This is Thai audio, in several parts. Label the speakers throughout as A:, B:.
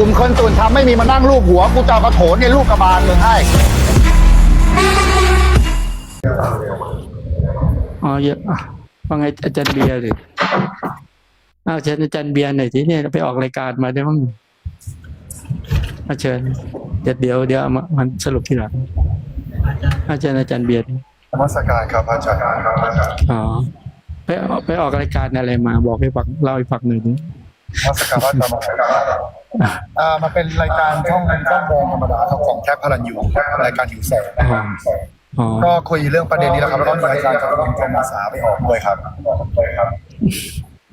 A: กลุ่มคนส่วนทำไม่มีมานั่งรูปหัว กูจะเอากระโถนเนี่ยลูกกระบาลมึงให้
B: อ๋อเยอะอะว่าไงอาจารย์เบียร์หรืออ้าวเชิญอาจารย์เบียร์หน่อยทีเนี่ยไปออกรายการมาได้มั้งอาเชิญเดี๋ยวเดี๋ยวเดี๋ยวเอามามันสรุปทีหลังอาจารย์อาจารย์เบียร์
C: นมัสการครับอาจารย์ครับอาจารย์
B: อ๋อไปออกไปออกรายการอะไรมา บอกให้ฟังเล่าให้ฟังหน่อยดิ
C: น มัสการพระอาจารย์มหาครับอ่ามันเป็นรายการช่องช่องแดงธรรมดาครับของแท็กพลันยูรายการหิวแสง
B: อ๋ออ๋อ
C: ก็คุยเรื่องประเด็นนี้แล้วครับแล้วก็มีอาจารย์จากโรงเรียนอาสาไปออกด้วยครับ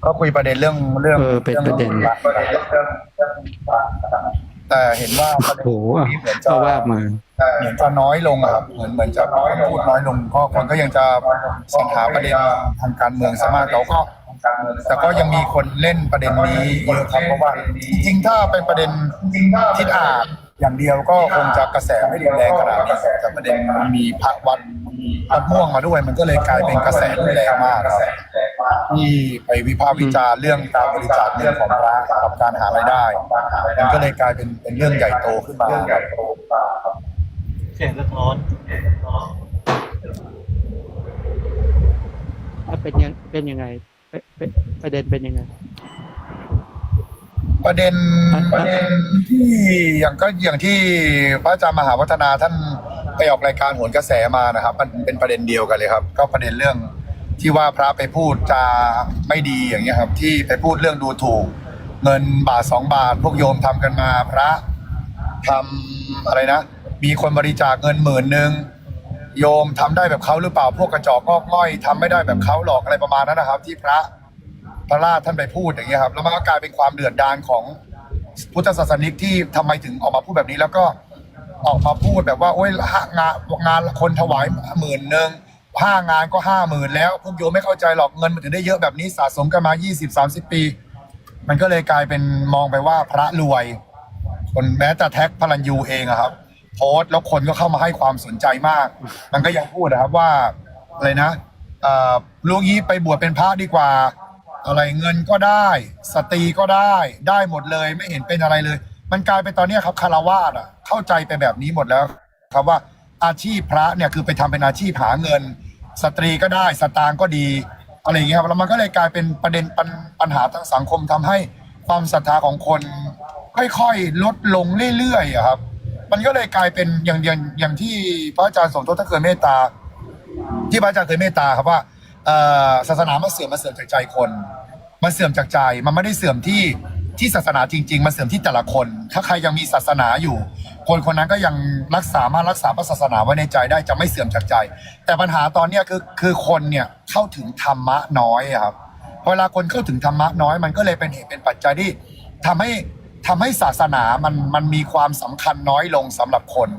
C: ก็คุยประเด็นเรื่องเรื่อง
B: เออเป็นประเด็น
C: แต่เห็นว่าประเด็น
B: โอ้โห
C: นี้เหมือนจะ
B: ก็ว่ามา
C: เหมือนจะน้อยลงอะครับ เหมือนเหมือนจะพูดน้อยลงก็คนก็ยังจะสรรหาประเด็นทางการเมืองซะมากแต่ก็ แต่ก็ยังมีคนเล่นประเด็นนี้เยอะครับเพราะว่าจริงๆถ้าเป็นประเด็นทิศอาจอย่างเดียวก็คงจะกระแสไม่รุนแรงขนาดนี้แต่ประเด็นมันมีพระวัดวัดม่วงมาด้วย มันก็เลยกลายเป็นกระแสรุนแรงมากครับที่ไปวิพากษ์วิจารณ์เรื่องการบริจาคเงินของพระกับการหารายได้ มันก็เลยกลายเป็นเป็นเรื่องใหญ่โตขึ้นมาครับ
D: เสียงสะท้อน
B: ถ้าเป็นยังเป็นยังไง ปเปประเด็นเป็นยังไง
C: ประเด็นประเด็นที่อย่างก็อย่างที่พระอาจารย์มหาวัฒนาท่านไปออกรายการโหนกระแสมานะครับ มันเป็นประเด็นเดียวกันเลยครับ ก็ประเด็นเรื่องที่ว่าพระไปพูดจาไม่ดีอย่างเงี้ยครับ ที่ไปพูดเรื่องดูถูก เงินบาทสองบาท พวกโยมทำกันมาพระทำอะไรนะ มีคนบริจาคเงินหมื่นหนึ่งโยมทำได้แบบเขาหรือเปล่าพวกกระจอกงอกง่อยทำไม่ได้แบบเขาหรอกอะไรประมาณนั้นนะครับ ที่พระ พระราชท่านไปพูดอย่างเงี้ยครับแล้วมันก็กลายเป็นความเดือดดาลของพุทธศาสนิกที่ทำไมถึงออกมาพูดแบบนี้ แล้วก็ออกมาพูดแบบว่าโอ้ยงานงานคนถวายหมื่นหนึ่งห้างานก็ห้าหมื่นแล้วพวกโยมไม่เข้าใจหรอกเงินมันถึงได้เยอะแบบนี้สะสมกันมา 20-30 ปี มันก็เลยกลายเป็นมองไปว่าพระรวย คนแม้แต่แท็กพลันยูเองอะครับ โพสต์แล้วคนก็เข้ามาให้ความสนใจมาก มันก็ยังพูดนะครับว่าอะไรนะเอ่อลูกนี้ไปบวชเป็นพระดีกว่า อะไรเงินก็ได้ สตรีก็ได้ได้หมดเลยไม่เห็นเป็นอะไรเลย มันกลายเป็นตอนเนี้ยครับคารวาสอะเข้าใจไปแบบนี้หมดแล้ว ครับว่าอาชีพพระเนี่ยคือไปทำเป็นอาชีพหาเงิน สตรีก็ได้สตางค์ก็ดีอะไรอย่างเงี้ยครับแล้วมันก็เลยกลายเป็นประเด็นปัญปัญหาทางสังคมทำให้ความศรัทธาของคน ค่อยๆลดลงเรื่อยๆอะครับ มันก็เลยกลายเป็นอย่างอย่างอย่างที่พระอาจารย์สมทศท่านเคยเมตตา ที่พระอาจารย์เคยเมตตาครับว่าเอ่อศาสนามันเสื่อมมันเสื่อมจากใจคน มันเสื่อมจากใจมันไม่ได้เสื่อมที่ที่ศาสนาจริง ๆ มันเสื่อมที่แต่ละคน ถ้าใครยังมีศาสนาอยู่ คนคนนั้นก็ยังรักษามารักษาพระศาสนาไว้ในใจได้จะไม่เสื่อมจากใจ แต่ปัญหาตอนเนี้ยคือคือคนเนี่ยเข้าถึงธรรมะน้อยอะครับเวลาคนเข้าถึงธรรมะน้อยมันก็เลยเป็นเหตุเป็นปัจจัยที่ทำให้ทำให้ศาสนามันมันมีความสำคัญน้อยลงสำหรับคน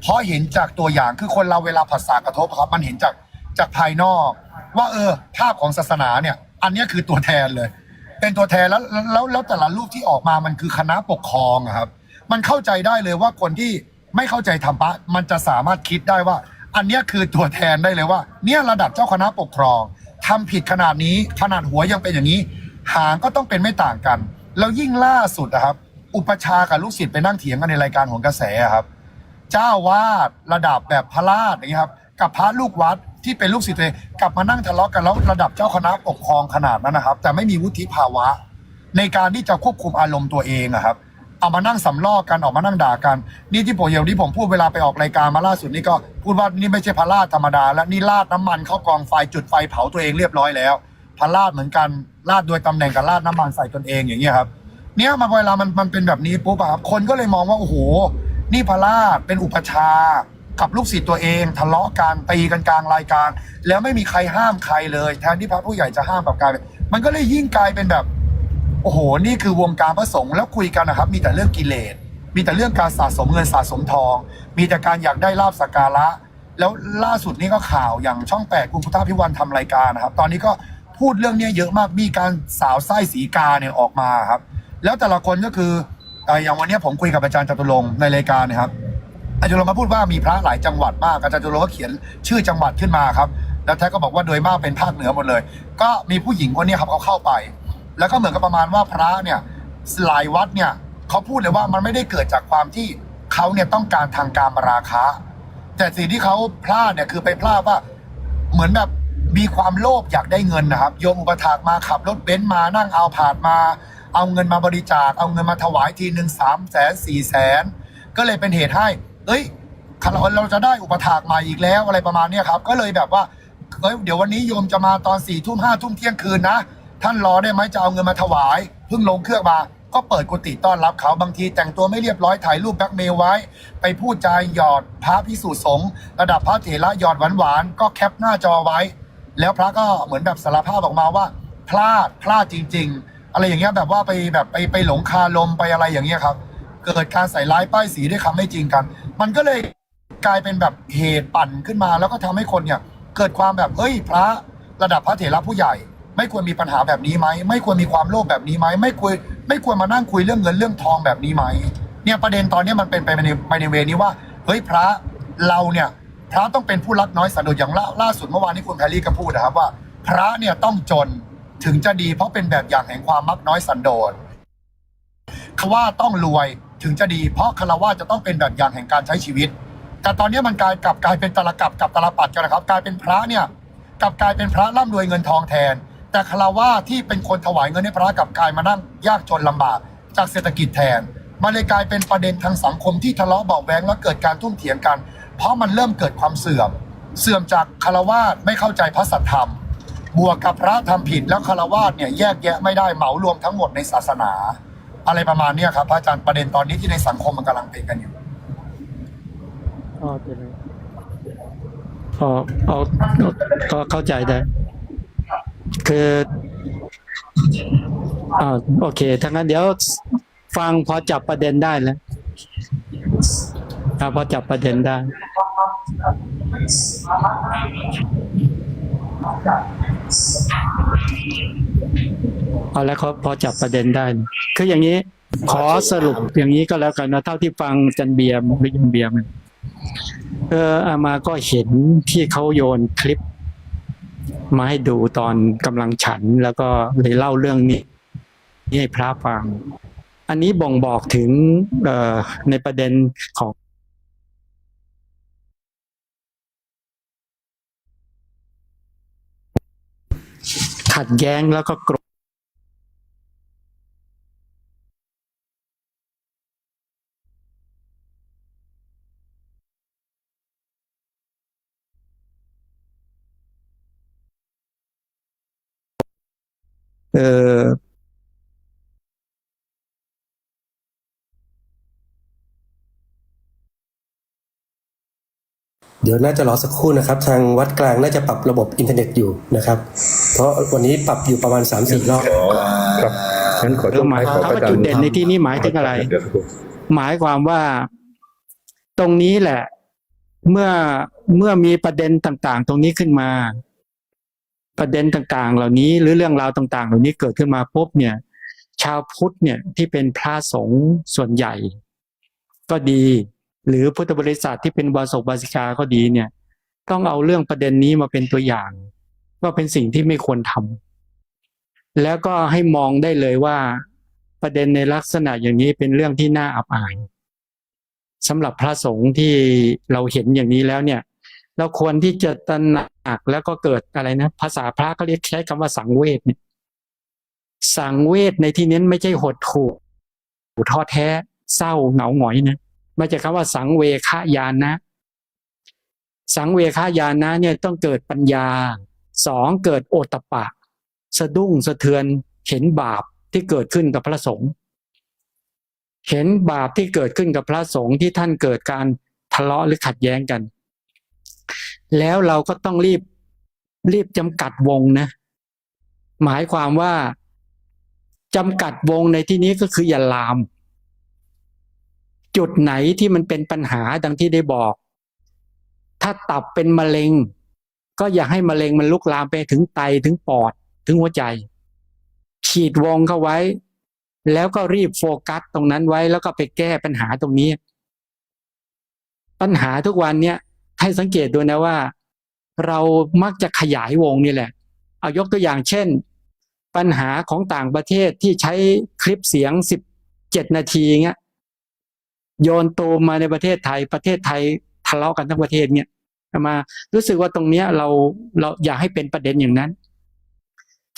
C: เพราะเห็นจากตัวอย่างคือคนเราเวลาผัสสะกระทบครับ มันเห็นจากจากภายนอก ว่าเออภาพของศาสนาเนี่ย อันนี้คือตัวแทนเลย เป็นตัวแทนแล้วแล้วแล้วแต่ละรูปที่ออกมามันคือคณะปกครองอะครับ มันเข้าใจได้เลยว่าคนที่ไม่เข้าใจธรรมะมันจะสามารถคิดได้ว่า อันนี้คือตัวแทนได้เลยว่า เนี่ยระดับเจ้าคณะปกครองทำผิดขนาดนี้ขนาดหัวยังเป็นอย่างนี้ หางก็ต้องเป็นไม่ต่างกัน แล้วยิ่งล่าสุดนะครับ อุปชากับลูกศิษย์ไปนั่งเถียงกันในรายการของกระแสครับ เจ้าวาดระดับแบบพระราชนี้ยครับกับพระลูกวัด ที่เป็นลูกศิษย์ตัวเองกลับมานั่งทะเลาะกันแล้วระดับเจ้าคณะปกครองขนาดนั้นนะครับ แต่ไม่มีวุฒิภาวะ ในการที่จะควบคุมอารมณ์ตัวเองอะครับเอามานั่งสำลอกันออกมานั่งด่ากัน นี่ที่ผมเดี๋ยวที่ผมพูดเวลาไปออกรายการมาล่าสุดนี่ก็พูดว่านี่ไม่ใช่พระราชธรรมดา และนี่ราดน้ำมันเข้ากองไฟจุดไฟเผาตัวเองเรียบร้อยแล้วพระราชเหมือนกันราดโดยตำแหน่งกับราดน้ำมันใส่ตนเองอย่างเงี้ยครับเนี่ยมาเวลามันมันเป็นแบบนี้ปุ๊บครับคนก็เลยมองว่าโอ้โหนี่พระราชเป็นอุปชา กับลูกศิษย์ตัวเองทะเลาะกันตีกันกลางรายการ แล้วไม่มีใครห้ามใครเลยแทนที่พระผู้ใหญ่จะห้ามแบบกลายเป็นมันก็เลยยิ่งกลายเป็นแบบ โอ้โห นี่คือวงการพระสงฆ์แล้วคุยกันนะครับ มีแต่เรื่องกิเลสมีแต่เรื่องการสะสมเงินสะสมทอง มีแต่การอยากได้ลาบสักการะ แล้วล่าสุดนี้ก็ข่าวอย่างช่องแปดคุณพุทธพิวันทำรายการนะครับ ตอนนี้ก็พูดเรื่องนี้เยอะมากมีการสาวไส้สีกาเนี่ยออกมาครับ แล้วแต่ละคนก็คืออย่างวันนี้ผมคุยกับอาจารย์จตุรงในรายการนะครับ อาจารย์จุลมาพูดว่ามีพระหลายจังหวัดมากอาจารย์จุลก็เขียนชื่อจังหวัดขึ้นมาครับ แล้วแท้ก็บอกว่าโดยมากเป็นภาคเหนือหมดเลย ก็มีผู้หญิงคนนี้ครับเขาเข้าไป แล้วก็เหมือนกับประมาณว่าพระเนี่ยหลายวัดเนี่ยเขาพูดเลยว่ามันไม่ได้เกิดจากความที่เขาเนี่ยต้องการทางการมราคะ แต่สิ่งที่เขาพลาดเนี่ยคือไปพลาดว่าเหมือนแบบมีความโลภอยากได้เงินนะครับโยมอุปถากมาขับรถเบนซ์มานั่งเอาผาดมา เอาเงินมาบริจาค เอาเงินมาถวายทีหนึ่งสามแสนสี่แสนก็เลยเป็นเหตุให้ เอ้ยเราเราจะได้อุปถากใหม่อีกแล้วอะไรประมาณเนี้ยครับ ก็เลยแบบว่าเอ้ยเดี๋ยววันนี้โยมจะมาตอนสี่ทุ่มห้าทุ่มเที่ยงคืนนะ ท่านรอได้ไหมจะเอาเงินมาถวายเพิ่งลงเครื่องมาก็เปิดกุฏิต้อนรับเขาบางที แต่งตัวไม่เรียบร้อยถ่ายรูปแบ็กเมลไว้ ไปพูดจาหยอดพระพิสุสงฆ์ระดับพระเถระหยอดหวานๆก็แคปหน้าจอไว้ แล้วพระก็เหมือนแบบสารภาพออกมาว่า พลาดพลาดจริง ๆ อะไรอย่างเงี้ยแบบว่าไปแบบไปไปหลงคาลมไปอะไรอย่างเงี้ยครับ เกิดการใส่ร้ายป้ายสีด้วยคำไม่จริงกัน มันก็เลยกลายเป็นแบบเหตุปั่นขึ้นมา แล้วก็ทำให้คนเนี่ย เกิดความแบบเฮ้ยพระระดับพระเถระผู้ใหญ่ ไม่ควรมีปัญหาแบบนี้ไหมไม่ควรมีความโลภแบบนี้ไหมไม่ควรไม่ควรมานั่งคุยเรื่องเงินเรื่องทองแบบนี้ไหมเนี่ยประเด็นตอนนี้มันเป็นไปในไปในเวนี้ว่าเฮ้ยพระเราเนี่ยพระต้องเป็นผู้รักน้อยสันโดษอย่างล่าล่าสุดเมื่อวานนี้คุณแพรรี่ก็พูดนะครับว่า พระเนี่ยต้องจนถึงจะดีเพราะเป็นแบบอย่างแห่งความมักน้อยสันโดษคำว่าต้องรวย ถึงจะดีเพราะคารวะจะต้องเป็นแบบอย่างแห่งการใช้ชีวิต แต่ตอนนี้มันกลายกลับกลายเป็นตลกับกับตลปัดกันนะครับ กลายเป็นพระเนี่ยกลับกลายเป็นพระร่ำรวยเงินทองแทน แต่คารวะที่เป็นคนถวายเงินให้พระกลับกลายมานั่งยากจนลำบากจากเศรษฐกิจแทนมันเลยกลายเป็นประเด็นทางสังคมที่ทะเลาะเบาแวงแล้วเกิดการทุ่มเถียงกัน เพราะมันเริ่มเกิดความเสื่อม เสื่อมจากคารวะไม่เข้าใจพระสัทธรรม บวกกับพระทำผิดแล้วคารวะเนี่ยแยกแยะไม่ได้เหมารวมทั้งหมดในศาสนา อะไรประมาณเนี้ยครับพระอาจารย์ประเด็นตอนนี้ที่ในสังคมมันกำลังเป็นกันอยู่
B: อ๋อเป็นไรอ๋อเอาก็เข้าใจได้ คืออ่าโอเคทั้างนั้นเดี๋ยวฟังพอจับประเด็นได้แล้วอ่าพอจับประเด็นได้เอาแล้วเขาพอจับประเด็นได้ คืออย่างนี้ ขอสรุปอย่างนี้ก็แล้วกันนะเท่าที่ฟังจันเบียร์หรือยันเบียมเอออามาก็เห็นที่เขาโยนคลิป มาให้ดูตอนกำลังฉันแล้วก็เลยเล่าเรื่องนี้ให้พระฟัง อันนี้บ่งบอกถึงเออในประเด็นของขัดแย้งแล้วก็โกร เออ
E: เดี๋ยวน่าจะรอสักครู่นะครับ ทางวัดกลางน่าจะปรับระบบอินเทอร์เน็ตอยู่นะครับ เพราะวันนี้ปรับอยู่ประมาณ3ามสี่รอบ
F: ครับงั้นขอ
B: เอ
F: ต้
B: อ
F: อง
B: หมาย
F: ขอ
B: คำ
F: ประ
B: ว่า
F: จำ
B: จุดเด่นในที่นี้หมายถึงอะไร
F: เดี๋ยวสักครู่
B: หมายความว่าตรงนี้แหละ เมื่อเมื่อมีประเด็นต่าง ๆ ตรงนี้ขึ้นมา ประเด็นต่างๆ เหล่านี้หรือเรื่องราวต่าง ๆ เหล่านี้เกิดขึ้นมาปุ๊บเนี่ย ชาวพุทธเนี่ยที่เป็นพระสงฆ์ส่วนใหญ่ ก็ดี หรือพุทธบริษัทที่เป็นวาสกบาสิกาก็ดีเนี่ย ต้องเอาเรื่องประเด็นนี้มาเป็นตัวอย่างว่าเป็นสิ่งที่ไม่ควรทำแล้วก็ให้มองได้เลยว่า ประเด็นในลักษณะอย่างนี้เป็นเรื่องที่น่าอับอายสำหรับพระสงฆ์ที่เราเห็นอย่างนี้แล้วเนี่ย เราควรที่จะตระหนักแล้วก็เกิดอะไรนะ ภาษาพระก็เรียกใช้คำว่าสังเวชเนี่ยสังเวชในที่นี้ไม่ใช่หดหู่ท้อแท้ เศร้าเหงาหงอยนะมาจากคำว่าสังเวคายานะ สังเวคายานะเนี่ยต้องเกิดปัญญาสองเกิดโอตตปปะ สะดุ้งสะเทือนเห็นบาปที่เกิดขึ้นกับพระสงฆ์เห็นบาปที่เกิดขึ้นกับพระสงฆ์ที่ท่านเกิดการทะเลาะหรือขัดแย้งกัน แล้วเราก็ต้องรีบรีบจำกัดวงนะ หมายความว่าจำกัดวงในที่นี้ก็คืออย่าลาม จุดไหนที่มันเป็นปัญหาดังที่ได้บอก ถ้าตับเป็นมะเร็ง ก็อย่าให้มะเร็งมันลุกลามไปถึงไตถึงปอดถึงหัวใจ ขีดวงเข้าไว้ แล้วก็รีบโฟกัสตรงนั้นไว้แล้วก็ไปแก้ปัญหาตรงนี้ ปัญหาทุกวันเนี้ย ให้สังเกตดูนะว่า เรามักจะขยายวงนี่แหละ เอายกตัวอย่างเช่น ปัญหาของต่างประเทศที่ใช้คลิปเสียงสิบเจ็ดนาทีเงี้ยโยนตูมมาในประเทศไทย ประเทศไทยทะเลาะกันทั้งประเทศเงี้ยมา รู้สึกว่าตรงเนี้ยเราเราอยากให้เป็นประเด็นอย่างนั้น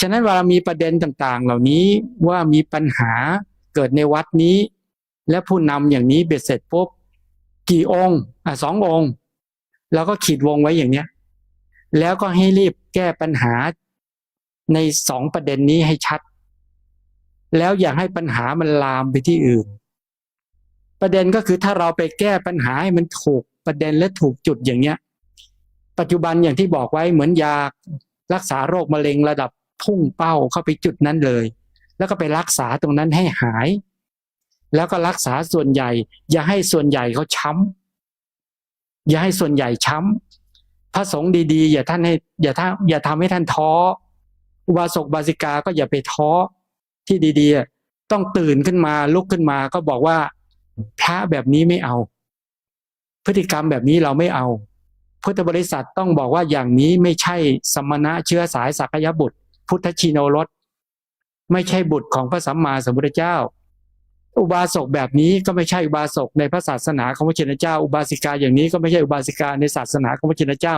B: ฉะนั้นเวลามีประเด็นต่างๆ เหล่านี้ว่ามีปัญหาเกิดในวัดนี้ และผู้นำอย่างนี้เบ็ดเสร็จปุ๊บกี่องค์อะสององค์ เราก็ขีดวงไว้อย่างเนี้ย แล้วก็ให้รีบแก้ปัญหาในสองประเด็นนี้ให้ชัด แล้วอย่าให้ปัญหามันลามไปที่อื่น ประเด็นก็คือถ้าเราไปแก้ปัญหาให้มันถูกประเด็นและถูกจุดอย่างเนี้ย ปัจจุบันอย่างที่บอกไว้เหมือนยารักษาโรคมะเร็งระดับพุ่งเป้าเข้าไปจุดนั้นเลย แล้วก็ไปรักษาตรงนั้นให้หาย แล้วก็รักษาส่วนใหญ่ อย่าให้ส่วนใหญ่เขาช้ำ อย่าให้ส่วนใหญ่ช้ำพระสงฆ์ดีๆ อย่าท่านให้อย่าท่าอย่าทำให้ท่านท้ออุบาสกบาสิกาก็อย่าไปท้อที่ดีๆ ต้องตื่นขึ้นมาลุกขึ้นมาก็บอกว่าพระแบบนี้ไม่เอา พฤติกรรมแบบนี้เราไม่เอา พุทธบริษัทต้องบอกว่าอย่างนี้ไม่ใช่สมณะเชื้อสายสักยบุตร พุทธชินโนรสไม่ใช่บุตรของพระสัมมาสัมพุทธเจ้า อุบาสกแบบนี้ก็ไม่ใช่อุบาสกในพระศาสนาของพระชินเจ้า อุบาสิกาอย่างนี้ก็ไม่ใช่อุบาสิกาในศาสนาของพระชินเจ้า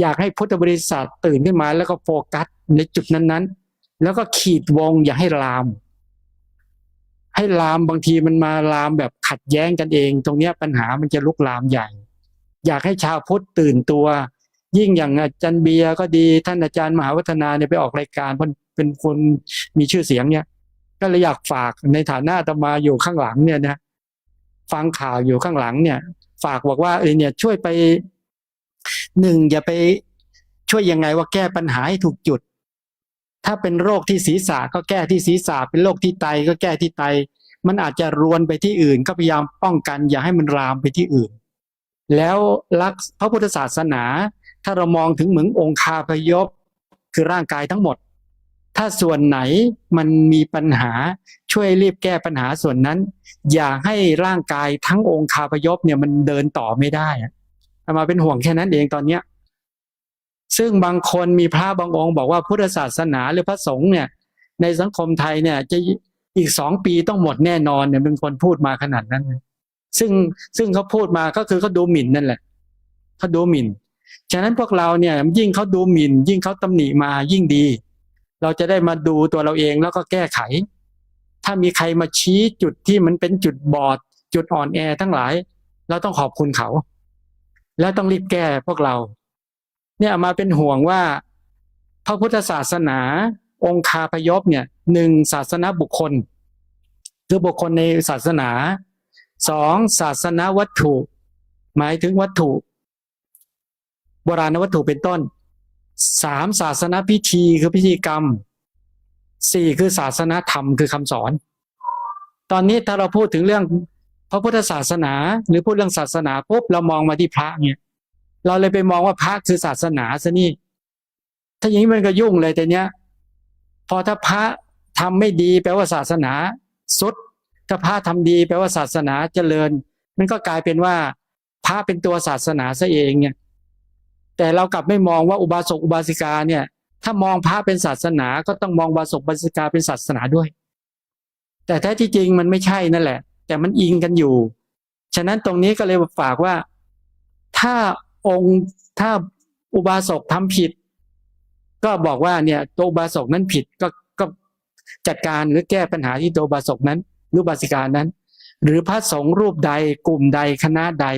B: อยากให้พุทธบริษัทตื่นขึ้นมาแล้วก็โฟกัสในจุดนั้นๆ แล้วก็ขีดวงอย่าให้ลาม ให้ลามบางทีมันมาลามแบบขัดแย้งกันเอง ตรงเนี้ยปัญหามันจะลุกลามใหญ่ อยากให้ชาวพุทธตื่นตัว ยิ่งอย่างอาจารย์เบียร์ก็ดีท่านอาจารย์มหาวัฒนาเนี่ยไปออกรายการเป็นเป็นคนมีชื่อเสียงเนี่ย ก็เลยอยากฝากในฐานะตมาอยู่ข้างหลังเนี่ยนะฟังข่าวอยู่ข้างหลังเนี่ย ฝากบอกว่าเออเนี่ยช่วยไปหนึ่งอย่าไปช่วยยังไงว่าแก้ปัญหาให้ถูกจุด ถ้าเป็นโรคที่ศีรษะก็แก้ที่ศีรษะเป็นโรคที่ไตก็แก้ที่ไต มันอาจจะรวนไปที่อื่น ก็พยายามป้องกัน อย่าให้มันรามไปที่อื่น แล้วรักพระพุทธศาสนา ถ้าเรามองถึงเหมือนองคาพยพคือร่างกายทั้งหมด ถ้าส่วนไหนมันมีปัญหาช่วยรีบแก้ปัญหาส่วนนั้น อย่าให้ร่างกายทั้งองค์คาพยพเนี่ยมันเดินต่อไม่ได้อามาเป็นห่วงแค่นั้นเองตอนเนี้ยซึ่งบางคนมีพระบางองค์บอกว่าพุทธศาสนาหรือพระสงฆ์เนี่ย ในสังคมไทยเนี่ย จะอีกสองปีต้องหมดแน่นอนเนี่ยเป็นคนพูดมาขนาดนั้น ซึ่งซึ่งเขาพูดมาก็คือเขาดูหมิ่นนั่นแหละเขาดูหมิ่น ฉะนั้นพวกเราเนี่ยยิ่งเขาดูหมิ่น ยิ่งเขาตำหนิมายิ่งดี เราจะได้มาดูตัวเราเองแล้วก็แก้ไข ถ้ามีใครมาชี้จุดที่มันเป็นจุดบอด จุดอ่อนแอทั้งหลาย เราต้องขอบคุณเขา แล้วต้องรีบแก้พวกเรา เนี่ยมาเป็นห่วงว่า พระพุทธศาสนา องคาพยพเนี่ยหนึ่งศาสนาบุคคล คือบุคคลในศาสนาสองศาสนาวัตถุ หมายถึงวัตถุ โบราณวัตถุเป็นต้น สามศาสนาพิธีคือพิธีกรรมสี่คือศาสนาธรรมคือคำสอน ตอนนี้ถ้าเราพูดถึงเรื่องพระพุทธศาสนา หรือพูดเรื่องศาสนาปุ๊บเรามองมาที่พระเนี่ยเราเลยไปมองว่าพระคือศาสนาซะนี่ถ้าอย่างนี้มันก็ยุ่งเลยแต่เนี้ย พอถ้าพระทำไม่ดีแปลว่าศาสนาสุด ถ้าพระทำดีแปลว่าศาสนาเจริญ มันก็กลายเป็นว่า พระเป็นตัวศาสนาซะเองเนี่ย แต่เรากลับไม่มองว่าอุบาสกอุบาสิกาเนี่ย ถ้ามองพระเป็นศาสนา ก็ต้องมองอุบาสกอุบาสิกาเป็นศาสนาด้วย แต่แท้ที่จริงมันไม่ใช่นั่นแหละ แต่มันอิงกันอยู่ ฉะนั้นตรงนี้ก็เลยฝากว่า ถ้าองค์ถ้าอุบาสกทำผิด ก็บอกว่าเนี่ยตัวอุบาสกนั้นผิดก็ก็จัดการหรือแก้ปัญหาที่ตัวอุบาสกนั้นหรือบาสิกานั้น หรือพระสงฆ์รูปใดกลุ่มใดคณะใด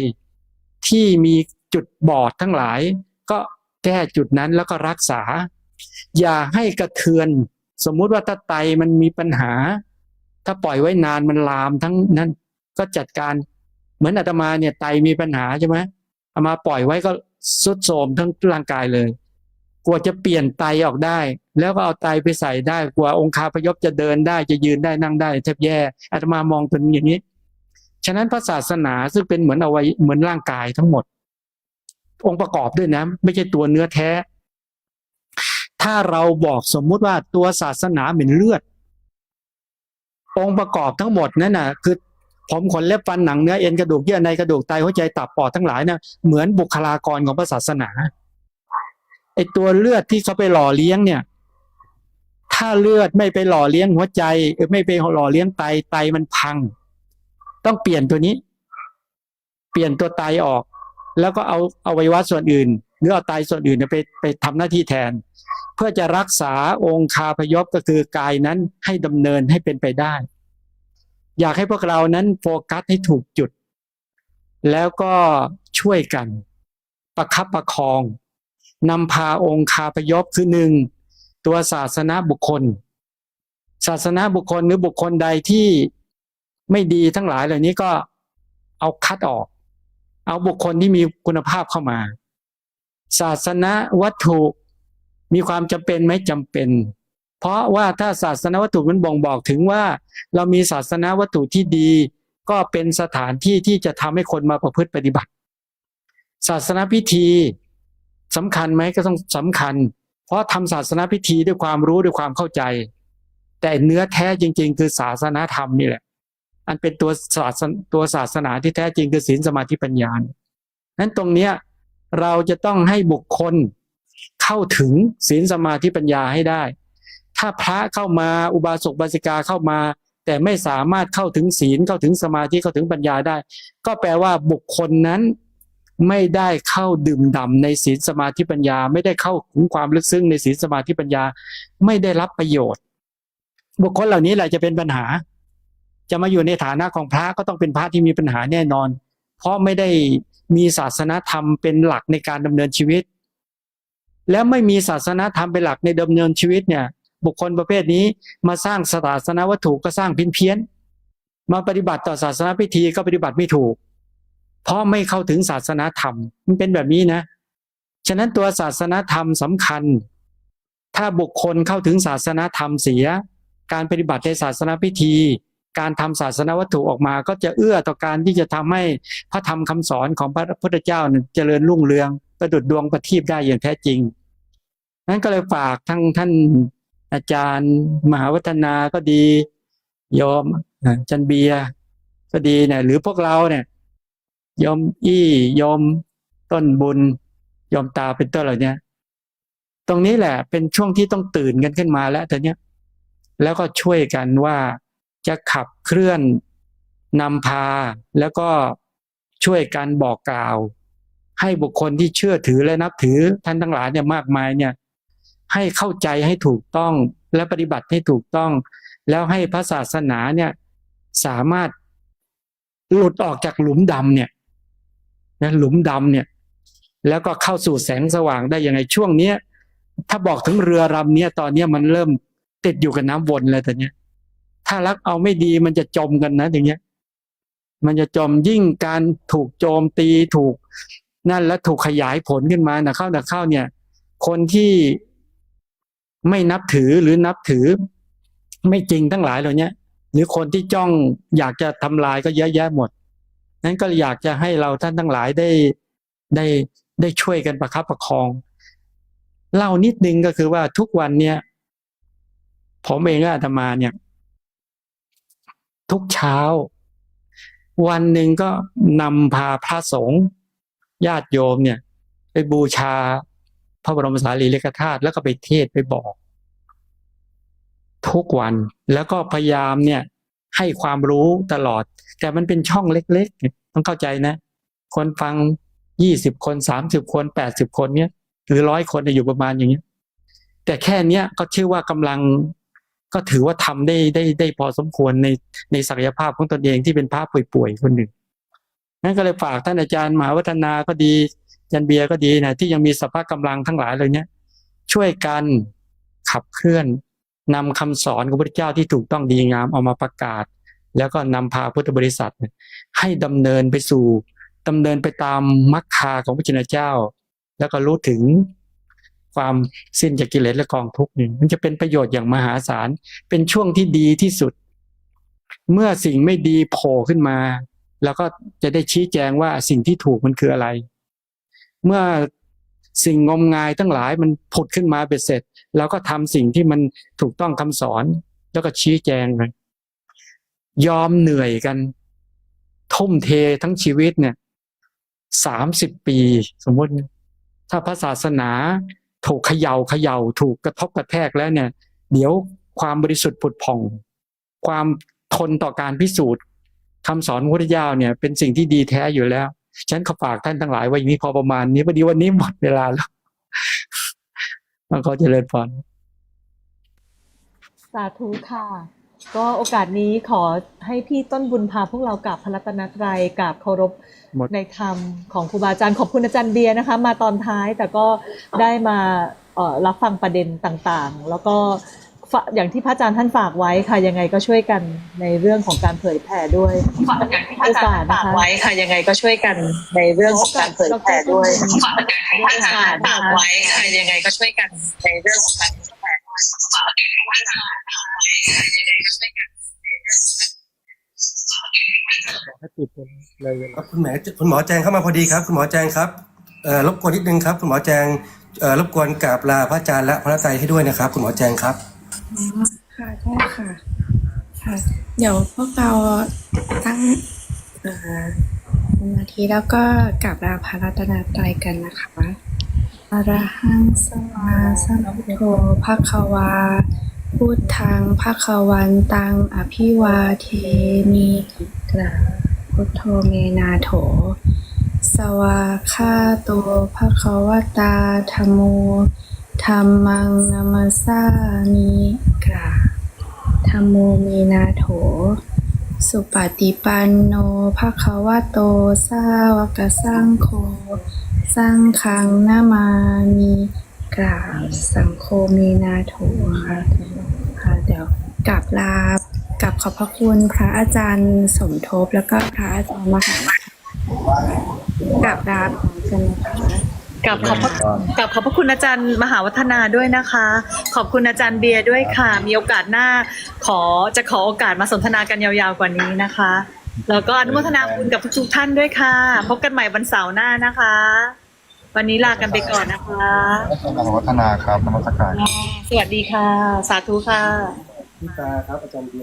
B: ที่มี จุดบอดทั้งหลาย ก็แก้จุดนั้นแล้วก็รักษา อย่าให้กระเทือน สมมุติว่าถ้าไตมันมีปัญหา ถ้าปล่อยไว้นานมันลามทั้งนั้น ก็จัดการเหมือนอาตมาเนี่ยไตมีปัญหาใช่ไหมเอามาปล่อยไว้ก็สุดโทมทั้งร่างกายเลยกว่าจะเปลี่ยนไตออกได้ แล้วก็เอาไตไปใส่ได้กว่าองคาพยพจะเดินได้จะยืนได้นั่งได้แทบแย่อาตมามองเป็นอย่างนี้ ฉะนั้นพระศาสนาซึ่งเป็นเหมือนเอาไว้เหมือนร่างกายทั้งหมด องค์ประกอบด้วยนะไม่ใช่ตัวเนื้อแท้ ถ้าเราบอกสมมุติว่าตัวศาสนาเหมือนเลือด องค์ประกอบทั้งหมดนั่นน่ะคือผมขนเล็บฟันหนังเนื้อเอ็นกระดูกเยื่อในกระดูกไตหัวใจตับปอดทั้งหลายน่ะเหมือนบุคลากรของพระศาสนาไอตัวเลือดที่เขาไปหล่อเลี้ยงเนี่ย ถ้าเลือดไม่ไปหล่อเลี้ยงหัวใจไม่ไปหล่อเลี้ยงไตไตมันพัง ต้องเปลี่ยนตัวนี้ เปลี่ยนตัวไตออก แล้วก็เอาเอาไว้วัดส่วนอื่น หรือเอาไตส่วนอื่นไปไปทำหน้าที่แทน เพื่อจะรักษาองค์คาพยพก็คือกายนั้นให้ดำเนินให้เป็นไปได้ อยากให้พวกเรานั้นโฟกัสให้ถูกจุด แล้วก็ช่วยกัน ประคับประคองนำพาองค์คาพยพคือหนึ่งตัวศาสนาบุคคล ศาสนาบุคคลหรือบุคคลใดที่ไม่ดีทั้งหลายเหล่านี้ก็เอาคัดออก เอาบุคคลที่มีคุณภาพเข้ามา ศาสนาวัตถุมีความจำเป็นไหมจำเป็น เพราะว่าถ้าศาสนาวัตถุมันบ่งบอกถึงว่า เรามีศาสนาวัตถุที่ดี ก็เป็นสถานที่ที่จะทำให้คนมาประพฤติปฏิบัติ ศาสนาพิธีสำคัญไหมก็ต้องสำคัญ เพราะทำศาสนาพิธีด้วยความรู้ด้วยความเข้าใจ แต่เนื้อแท้จริง ๆ คือศาสนาธรรมนี่แหละ อันเป็นตัวศาสตัวศาสนาที่แท้จริงคือศีลสมาธิปัญญานั้นตรงเนี้ยเราจะต้องให้บุคคลเข้าถึงศีลสมาธิปัญญาให้ได้ ถ้าพระเข้ามาอุบาสกบาสิกาเข้ามา แต่ไม่สามารถเข้าถึงศีลเข้าถึงสมาธิเข้าถึงปัญญาได้ ก็แปลว่าบุคคลนั้นไม่ได้เข้าดื่มด่ำในศีลสมาธิปัญญา ไม่ได้เข้าถึงความลึกซึ้งในศีลสมาธิปัญญา ไม่ได้รับประโยชน์ บุคคลเหล่านี้แหละจะเป็นปัญหา จะมาอยู่ในฐานะของพระก็ต้องเป็นพระที่มีปัญหาแน่นอน เพราะไม่ได้มีศาสนธรรมเป็นหลักในการดำเนินชีวิต แล้วไม่มีศาสนธรรมเป็นหลักในดำเนินชีวิตเนี่ยบุคคลประเภทนี้มาสร้างศาสนาวัตถุก็สร้างพินเพี้ยน มาปฏิบัติต่อศาสนาพิธีก็ปฏิบัติไม่ถูก เพราะไม่เข้าถึงศาสนาธรรมมันเป็นแบบนี้นะ ฉะนั้นตัวศาสนาธรรมสำคัญ ถ้าบุคคลเข้าถึงศาสนาธรรมเสีย การปฏิบัติในศาสนาพิธี การทำศาสนาวัตถุออกมาก็จะเอื้อต่อการที่จะทำให้พระธรรมคำสอนของพระพุทธเจ้าเจริญรุ่งเรือง ประดุดดวงประทีปได้อย่างแท้จริงนั้นก็เลยฝากทั้งท่านอาจารย์มหาวัฒนาก็ดีโยมอาจันเบียก็ดีเนี่ยหรือพวกเราเนี่ยโยมอี้โยมต้นบุญโยมตาเป็นต้นเหล่านี้ตรงนี้แหละเป็นช่วงที่ต้องตื่นกันขึ้นมาแล้วต่เนี้แล้วก็ช่วยกันว่า จะขับเคลื่อนนำพาแล้วก็ช่วยกันบอกกล่าว ให้บุคคลที่เชื่อถือและนับถือท่านทั้งหลายเนี่ยมากมายเนี่ยให้เข้าใจให้ถูกต้องและปฏิบัติให้ถูกต้อง แล้วให้พระศาสนาเนี่ยสามารถหลุดออกจากหลุมดำเนี่ยนะหลุมดำเนี่ยแล้วก็เข้าสู่แสงสว่างได้ยังไงช่วงเนี้ยถ้าบอกถึงเรือลำเนี้ยตอนเนี้ยมันเริ่มติดอยู่กับน้ำวนเลยตอนเนี้ย ถ้ารักเอาไม่ดีมันจะจมกันนะอย่างเงี้ย มันจะจมยิ่งการถูกโจมตีถูกนั่นแล้วถูกขยายผลขึ้นมานะเข้านะเข้าเนี่ย คนที่ไม่นับถือหรือนับถือ ไม่จริงทั้งหลายเหล่านี้หรือคนที่จ้องอยากจะทำลายก็เยอะแยะหมด นั้นก็อยากจะให้เราท่านทั้งหลายได้ได้ได้ช่วยกันประคับประคอง เล่านิดนึงก็คือว่าทุกวันเนี่ยผมเองก็อาตมาเนี่ย ทุกเช้า วันหนึ่งก็นำพาพระสงฆ์ญาติโยมเนี่ย ไปบูชาพระบรมสารีริกธาตุแล้วก็ไปเทศไปบอก ทุกวันแล้วก็พยายามเนี่ยให้ความรู้ตลอด แต่มันเป็นช่องเล็กๆ ต้องเข้าใจนะ คนฟังยี่สิบคนสามสิบคนแปดสิบคนเนี่ยหรือร้อยคนอยู่ประมาณอย่างเงี้ยแต่แค่เนี้ยก็ชื่อว่ากำลัง ก็ถือว่าทำได้ได้ได้พอสมควรในในศักยภาพของตนเองที่เป็นพระป่วยๆคนหนึ่งนั่นก็เลยฝากท่านอาจารย์มหาวัฒนาก็ดีอาจันเบียก็ดีนะที่ยังมีสภาพกำลังทั้งหลายเลยเนี้ยช่วยกันขับเคลื่อนนำคำสอนของพระเจ้าที่ถูกต้องดีงามเอามาประกาศ แล้วก็นำพาพุทธบริษัท ให้ดำเนินไปสู่ดำเนินไปตามมรรคาของพระจินเจ้า แล้วก็รู้ถึง ความสิ้นจากกิเลสและกองทุกข์นี่มันจะเป็นประโยชน์อย่างมหาศาล เป็นช่วงที่ดีที่สุด เมื่อสิ่งไม่ดีโผล่ขึ้นมา แล้วก็จะได้ชี้แจงว่าสิ่งที่ถูกมันคืออะไร เมื่อสิ่งงมงายทั้งหลายมันผุดขึ้นมาเบ็ดเสร็จ แล้วก็ทำสิ่งที่มันถูกต้องคำสอน แล้วก็ชี้แจงเลยยอมเหนื่อยกัน ทุ่มเททั้งชีวิตเนี่ยสามสิบปี สมมติ ถ้าพระศาสนา ถูกเขยา่าเขย่าถูกกระทบกระแทกแล้วเนี่ย เดี๋ยวความบริสุทธิ์ผุดผ่อง ความทนต่อการพิสูจน์คำสอนพระพุทธเจ้าเนี่ย เป็นสิ่งที่ดีแท้อยู่แล้ว ฉันขอฝากท่านทั้งหลายไว้อย่างนี้พอประมาณนี้พอดีวันนี้หมดเวลาแล้วมันก็เลิญพร
G: สาธุค่ะ ก็โอกาสนี้ขอให้พี่ต้นบุญพาพวกเรากราบพระรัตนตรัยกราบเคารพ
B: หมด
G: ในธรรมของครูบาอาจารย์ขอบคุณอาจารย์เบียร์นะคะ มาตอนท้ายแต่ก็ได้มาเอ่อรับฟังประเด็นต่างๆ แล้วก็ฝากอย่างที่พระอาจารย์ท่านฝากไว้ค่ะยังไงก็ช่วยกันในเรื่องของการเผยแผ่ด้วยอย่างที่พระอาจารย์ฝากไว้ค่ะยังไงก็ช่วยกันในเรื่องของการเผยแผ่ด้วยพระอาจารย์ฝากไว้ค่ะยังไงก็ช่วยกันในเรื่องของการ เผยแผ่ด้วย
E: ครับคุณแหมคุณหมอแจงเข้ามาพอดีครับ คุณหมอแจงครับเอ่อรบกวนนิดนึงครับ คุณหมอแจงเอ่อรบกวนกราบลาพระอาจารย์และพระไตรให้ด้วยนะครับ คุณหมอแจงครับ
H: อ๋อค่ะได้ค่ะ ค่ะ เดี๋ยวพวกเราตั้งเอ่อสมาธิแล้วก็กราบลาพระรัตนตรัยกันนะคะ อรหังสมมาสัมพุทโธภะคะวา พุทธังภะคะวันตังอภิวาเทมิกราพุทโธเมนาโถ สวาคาโตภะคะวตาธรรมโมธรรมังนามาสามิกราธรรมโมเมนาโถ สุปฏิปันโนภะคะวะโตสาวกสังโฆ สังฆังนามามิกราบสังโฆเมนาโถค่ะค่ะเดี๋ยวกลับลากับขอบพระคุณพระอาจารย์สมทบแล้วก็พระอาจารย์มหากลับลาพร้อมกันนะคะ
G: กับขอบพระกับขอบพระคุณอาจารย์มหาวัฒนาด้วยนะคะ ขอบคุณอาจารย์เบียร์ด้วยค่ะ มีโอกาสหน้า ขอจะขอโอกาสมาสนทนากันยาวๆกว่านี้นะคะ แล้วก็อนุโมทนาคุณกับทุกๆท่านด้วยค่ะ พบกันใหม่วันเสาร์หน้านะคะ วันนี้ลากันไปก่อนนะคะ
C: พระอาจารย์มหาวัฒนาครับนมัสการ
G: สวัสดีค่ะ สาธุค่ะ
E: พี่ตาครับอาจารย์เบียร์